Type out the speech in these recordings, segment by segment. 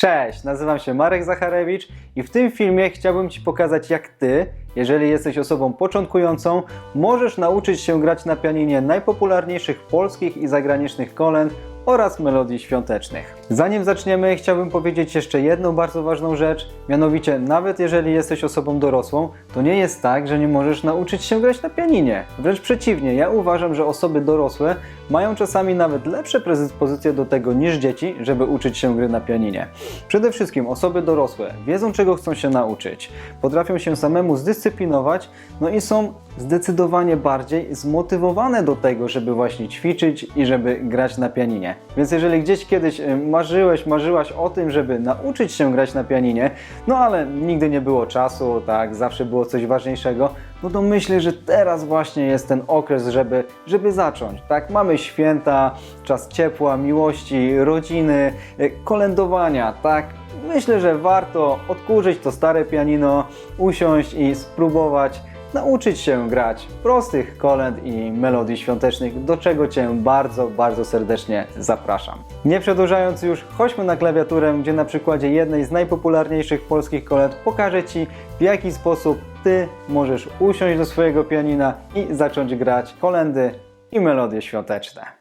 Cześć, nazywam się Marek Zacharewicz i w tym filmie chciałbym Ci pokazać jak Ty, jeżeli jesteś osobą początkującą, możesz nauczyć się grać na pianinie najpopularniejszych polskich i zagranicznych kolęd oraz melodii świątecznych. Zanim zaczniemy, chciałbym powiedzieć jeszcze jedną bardzo ważną rzecz, mianowicie nawet jeżeli jesteś osobą dorosłą, to nie jest tak, że nie możesz nauczyć się grać na pianinie. Wręcz przeciwnie, ja uważam, że osoby dorosłe mają czasami nawet lepsze predyspozycje do tego niż dzieci, żeby uczyć się gry na pianinie. Przede wszystkim osoby dorosłe wiedzą czego chcą się nauczyć, potrafią się samemu zdyscyplinować, no i są zdecydowanie bardziej zmotywowane do tego, żeby właśnie ćwiczyć i żeby grać na pianinie. Więc jeżeli gdzieś kiedyś e, marzyłeś, marzyłaś o tym, żeby nauczyć się grać na pianinie, no ale nigdy nie było czasu, tak, zawsze było coś ważniejszego, no to myślę, że teraz właśnie jest ten okres, żeby, żeby zacząć, tak? Mamy święta, czas ciepła, miłości, rodziny, e, kolędowania, tak? Myślę, że warto odkurzyć to stare pianino, usiąść i spróbować nauczyć się grać prostych kolęd i melodii świątecznych, do czego Cię bardzo, bardzo serdecznie zapraszam. Nie przedłużając już, chodźmy na klawiaturę, gdzie na przykładzie jednej z najpopularniejszych polskich kolęd pokażę Ci, w jaki sposób Ty możesz usiąść do swojego pianina i zacząć grać kolendy i melodie świąteczne.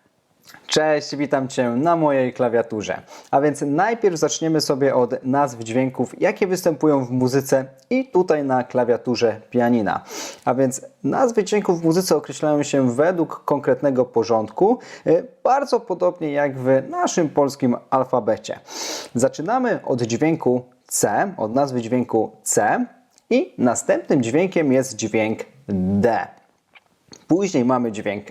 Cześć, witam Cię na mojej klawiaturze. A więc najpierw zaczniemy sobie od nazw dźwięków, jakie występują w muzyce i tutaj na klawiaturze pianina. A więc nazwy dźwięków w muzyce określają się według konkretnego porządku, e, bardzo podobnie jak w naszym polskim alfabecie. Zaczynamy od dźwięku C, od nazwy dźwięku C i następnym dźwiękiem jest dźwięk D. Później mamy dźwięk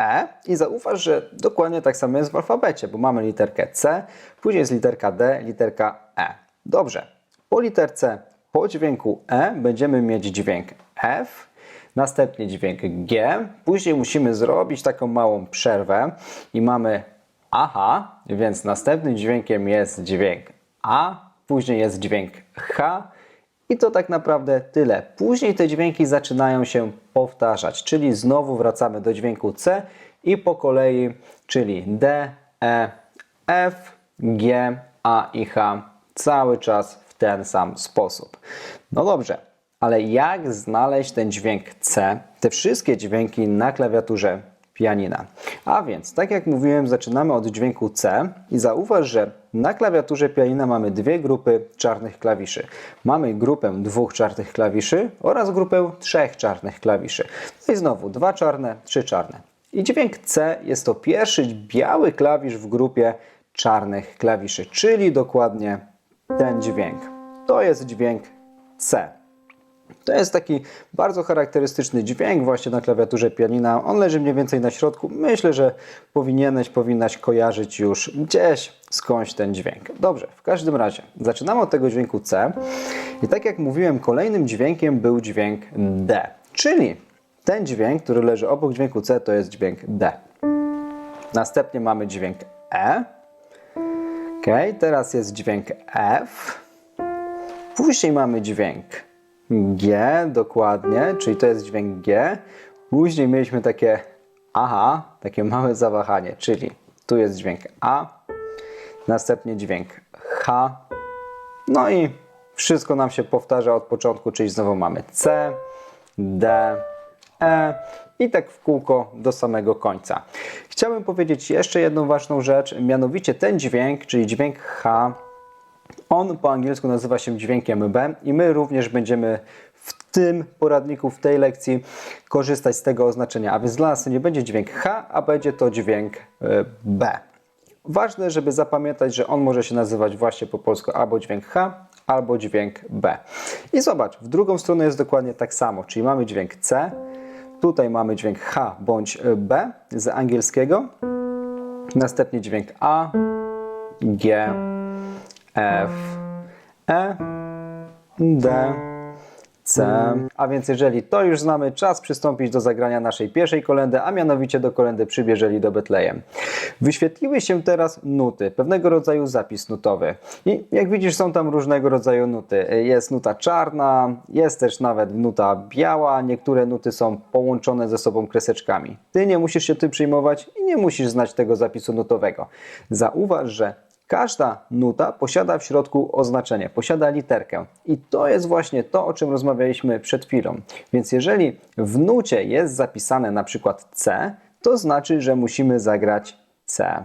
E i zauważ, że dokładnie tak samo jest w alfabecie, bo mamy literkę C, później jest literka D, literka E. Dobrze, po literce, po dźwięku E będziemy mieć dźwięk F, następnie dźwięk G, później musimy zrobić taką małą przerwę i mamy AHA, więc następnym dźwiękiem jest dźwięk A, później jest dźwięk H, i to tak naprawdę tyle. Później te dźwięki zaczynają się powtarzać, czyli znowu wracamy do dźwięku C i po kolei, czyli D, E, F, G, A i H cały czas w ten sam sposób. No dobrze, ale jak znaleźć ten dźwięk C, te wszystkie dźwięki na klawiaturze pianina. A więc, tak jak mówiłem, zaczynamy od dźwięku C i zauważ, że na klawiaturze pianina mamy dwie grupy czarnych klawiszy. Mamy grupę dwóch czarnych klawiszy oraz grupę trzech czarnych klawiszy. No i znowu dwa czarne, trzy czarne. I dźwięk C jest to pierwszy biały klawisz w grupie czarnych klawiszy, czyli dokładnie ten dźwięk. To jest dźwięk C. To jest taki bardzo charakterystyczny dźwięk właśnie na klawiaturze pianina. On leży mniej więcej na środku. Myślę, że powinieneś, powinnaś kojarzyć już gdzieś skądś ten dźwięk. Dobrze, w każdym razie zaczynamy od tego dźwięku C. I tak jak mówiłem, kolejnym dźwiękiem był dźwięk D. Czyli ten dźwięk, który leży obok dźwięku C, to jest dźwięk D. Następnie mamy dźwięk E. Ok, teraz jest dźwięk F. Później mamy dźwięk G, dokładnie, czyli to jest dźwięk G. Później mieliśmy takie aha, takie małe zawahanie, czyli tu jest dźwięk A, następnie dźwięk H, no i wszystko nam się powtarza od początku, czyli znowu mamy C, D, E i tak w kółko do samego końca. Chciałbym powiedzieć jeszcze jedną ważną rzecz, mianowicie ten dźwięk, czyli dźwięk H, on po angielsku nazywa się dźwiękiem B i my również będziemy w tym poradniku, w tej lekcji korzystać z tego oznaczenia. A więc dla nas to nie będzie dźwięk H, a będzie to dźwięk e, B. Ważne, żeby zapamiętać, że on może się nazywać właśnie po polsku albo dźwięk H, albo dźwięk B. I zobacz, w drugą stronę jest dokładnie tak samo, czyli mamy dźwięk C, tutaj mamy dźwięk H bądź B z angielskiego, następnie dźwięk A, G, F, E, D, C. A więc jeżeli to już znamy, czas przystąpić do zagrania naszej pierwszej kolendy, a mianowicie do kolendy Przybierzeli do Betlejem. Wyświetliły się teraz nuty, pewnego rodzaju zapis nutowy. I jak widzisz są tam różnego rodzaju nuty. Jest nuta czarna, jest też nawet nuta biała, niektóre nuty są połączone ze sobą kreseczkami. Ty nie musisz się tym przyjmować i nie musisz znać tego zapisu nutowego. Zauważ, że Każda nuta posiada w środku oznaczenie, posiada literkę. I to jest właśnie to, o czym rozmawialiśmy przed chwilą. Więc jeżeli w nucie jest zapisane na przykład C, to znaczy, że musimy zagrać C.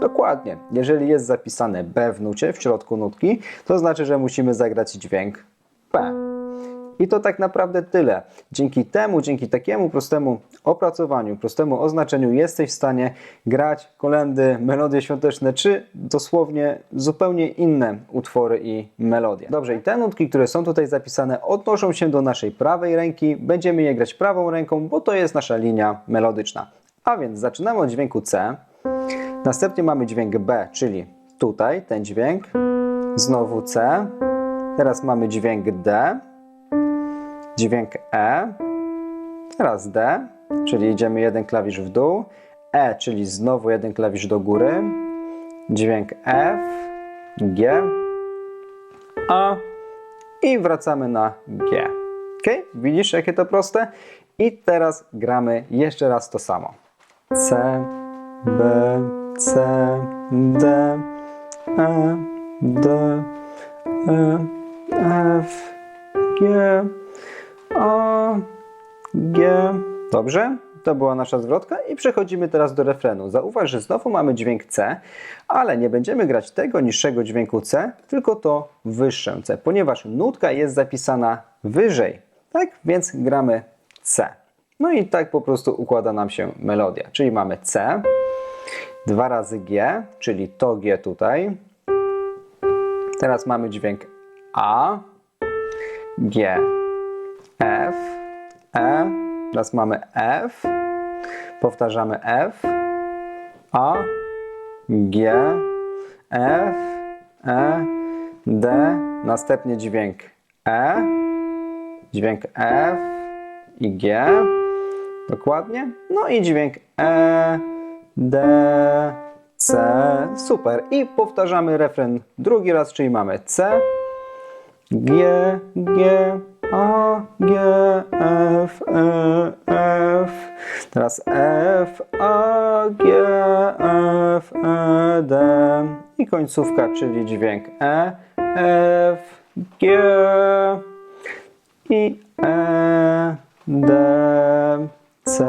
Dokładnie. Jeżeli jest zapisane B w nucie, w środku nutki, to znaczy, że musimy zagrać dźwięk P. I to tak naprawdę tyle. Dzięki temu, dzięki takiemu prostemu opracowaniu, prostemu oznaczeniu jesteś w stanie grać kolendy, melodie świąteczne, czy dosłownie zupełnie inne utwory i melodie. Dobrze, i te nutki, które są tutaj zapisane, odnoszą się do naszej prawej ręki. Będziemy je grać prawą ręką, bo to jest nasza linia melodyczna. A więc zaczynamy od dźwięku C. Następnie mamy dźwięk B, czyli tutaj ten dźwięk. Znowu C. Teraz mamy dźwięk D dźwięk E, teraz D, czyli idziemy jeden klawisz w dół, E, czyli znowu jeden klawisz do góry, dźwięk F, G, A i wracamy na G. Ok? Widzisz, jakie to proste? I teraz gramy jeszcze raz to samo. C, B, C, D, E, D, E, F, G, a, G. Dobrze? To była nasza zwrotka i przechodzimy teraz do refrenu. Zauważ, że znowu mamy dźwięk C, ale nie będziemy grać tego niższego dźwięku C, tylko to wyższe C, ponieważ nutka jest zapisana wyżej. Tak? Więc gramy C. No i tak po prostu układa nam się melodia. Czyli mamy C, dwa razy G, czyli to G tutaj. Teraz mamy dźwięk A, G, E, teraz mamy F, powtarzamy F, A, G, F, E, D, następnie dźwięk E, dźwięk F i G, dokładnie, no i dźwięk E, D, C, super. I powtarzamy refren drugi raz, czyli mamy C, G, G, A, G, F, E, F. Teraz F, A, G, F, E, D. I końcówka, czyli dźwięk E, F, G i E, D, C.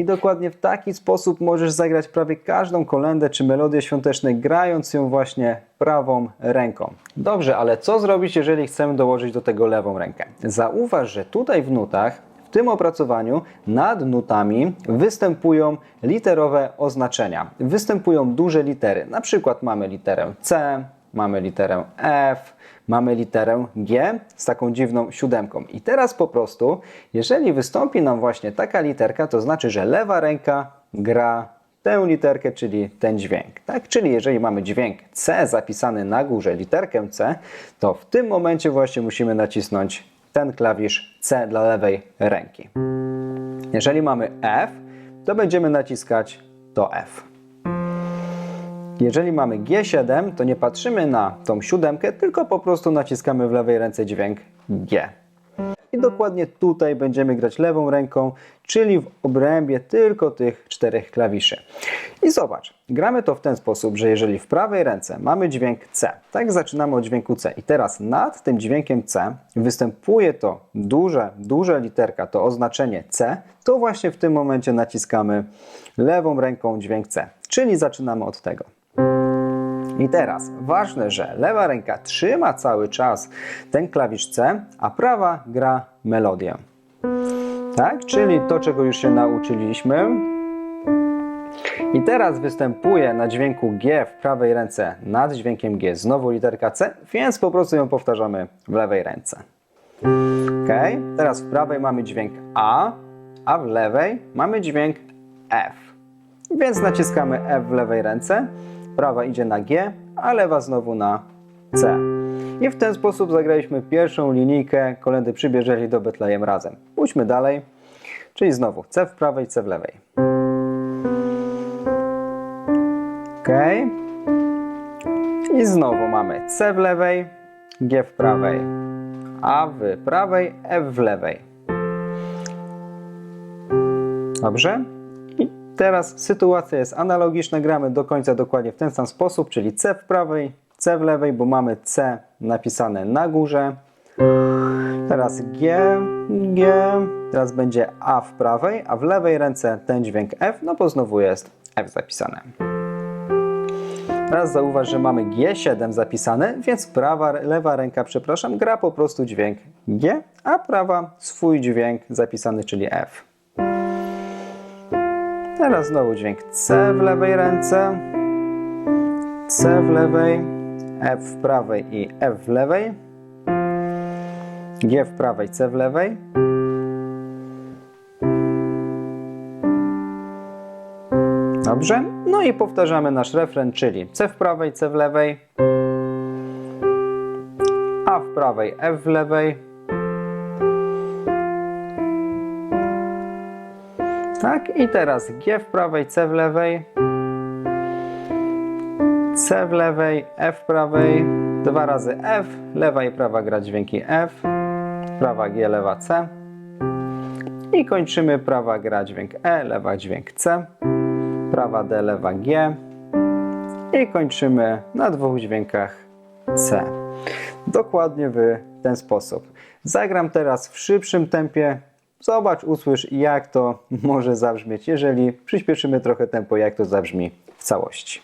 I dokładnie w taki sposób możesz zagrać prawie każdą kolendę czy melodię świąteczną, grając ją właśnie prawą ręką. Dobrze, ale co zrobić, jeżeli chcemy dołożyć do tego lewą rękę? Zauważ, że tutaj w nutach w tym opracowaniu nad nutami występują literowe oznaczenia. Występują duże litery. Na przykład mamy literę C, mamy literę F, mamy literę G z taką dziwną siódemką. I teraz po prostu, jeżeli wystąpi nam właśnie taka literka, to znaczy, że lewa ręka gra tę literkę, czyli ten dźwięk. Tak? Czyli jeżeli mamy dźwięk C zapisany na górze, literkę C, to w tym momencie właśnie musimy nacisnąć ten klawisz C dla lewej ręki. Jeżeli mamy F, to będziemy naciskać to F. Jeżeli mamy G7, to nie patrzymy na tą siódemkę, tylko po prostu naciskamy w lewej ręce dźwięk G. I dokładnie tutaj będziemy grać lewą ręką, czyli w obrębie tylko tych czterech klawiszy. I zobacz, gramy to w ten sposób, że jeżeli w prawej ręce mamy dźwięk C, tak zaczynamy od dźwięku C i teraz nad tym dźwiękiem C występuje to duże, duża literka, to oznaczenie C, to właśnie w tym momencie naciskamy lewą ręką dźwięk C, czyli zaczynamy od tego. I teraz ważne, że lewa ręka trzyma cały czas ten klawisz C, a prawa gra melodię. Tak? Czyli to, czego już się nauczyliśmy. I teraz występuje na dźwięku G w prawej ręce nad dźwiękiem G znowu literka C, więc po prostu ją powtarzamy w lewej ręce. Ok? Teraz w prawej mamy dźwięk A, a w lewej mamy dźwięk F. Więc naciskamy F w lewej ręce prawa idzie na G, a lewa znowu na C. I w ten sposób zagraliśmy pierwszą linijkę kolendy przybierzeli do Betlejem razem. Pójdźmy dalej, czyli znowu C w prawej, C w lewej. Ok. I znowu mamy C w lewej, G w prawej, A w prawej, F w lewej. Dobrze? Teraz sytuacja jest analogiczna, gramy do końca dokładnie w ten sam sposób, czyli C w prawej, C w lewej, bo mamy C napisane na górze. Teraz G, G, teraz będzie A w prawej, a w lewej ręce ten dźwięk F, no bo znowu jest F zapisane. Teraz zauważ, że mamy G7 zapisane, więc prawa, lewa ręka, przepraszam, gra po prostu dźwięk G, a prawa swój dźwięk zapisany, czyli F. Teraz znowu dźwięk C w lewej ręce, C w lewej, F w prawej i F w lewej, G w prawej, C w lewej. Dobrze. No i powtarzamy nasz refren, czyli C w prawej, C w lewej, A w prawej, F w lewej. Tak, i teraz G w prawej, C w lewej, C w lewej, F w prawej, dwa razy F, lewa i prawa gra dźwięki F, prawa G, lewa C. I kończymy prawa gra dźwięk E, lewa dźwięk C, prawa D, lewa G. I kończymy na dwóch dźwiękach C. Dokładnie w ten sposób. Zagram teraz w szybszym tempie. Zobacz, usłysz jak to może zabrzmieć, jeżeli przyspieszymy trochę tempo, jak to zabrzmi w całości.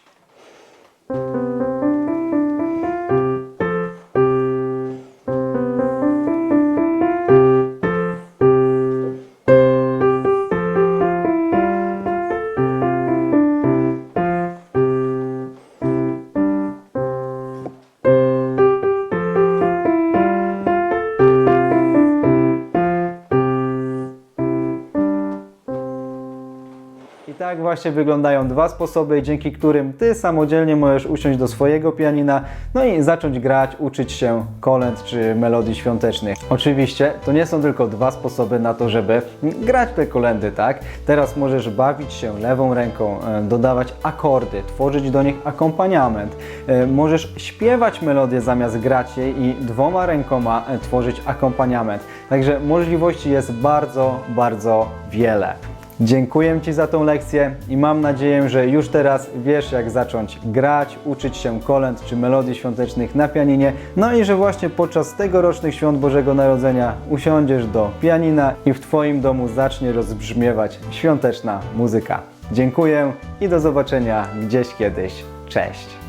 Właśnie wyglądają dwa sposoby, dzięki którym Ty samodzielnie możesz usiąść do swojego pianina, no i zacząć grać, uczyć się kolęd czy melodii świątecznych. Oczywiście to nie są tylko dwa sposoby na to, żeby grać te kolendy, tak? Teraz możesz bawić się lewą ręką, e, dodawać akordy, tworzyć do nich akompaniament. E, Możesz śpiewać melodię zamiast grać jej i dwoma rękoma e, tworzyć akompaniament. Także możliwości jest bardzo, bardzo wiele. Dziękuję Ci za tą lekcję i mam nadzieję, że już teraz wiesz jak zacząć grać, uczyć się kolęd czy melodii świątecznych na pianinie, no i że właśnie podczas tegorocznych świąt Bożego Narodzenia usiądziesz do pianina i w Twoim domu zacznie rozbrzmiewać świąteczna muzyka. Dziękuję i do zobaczenia gdzieś kiedyś. Cześć!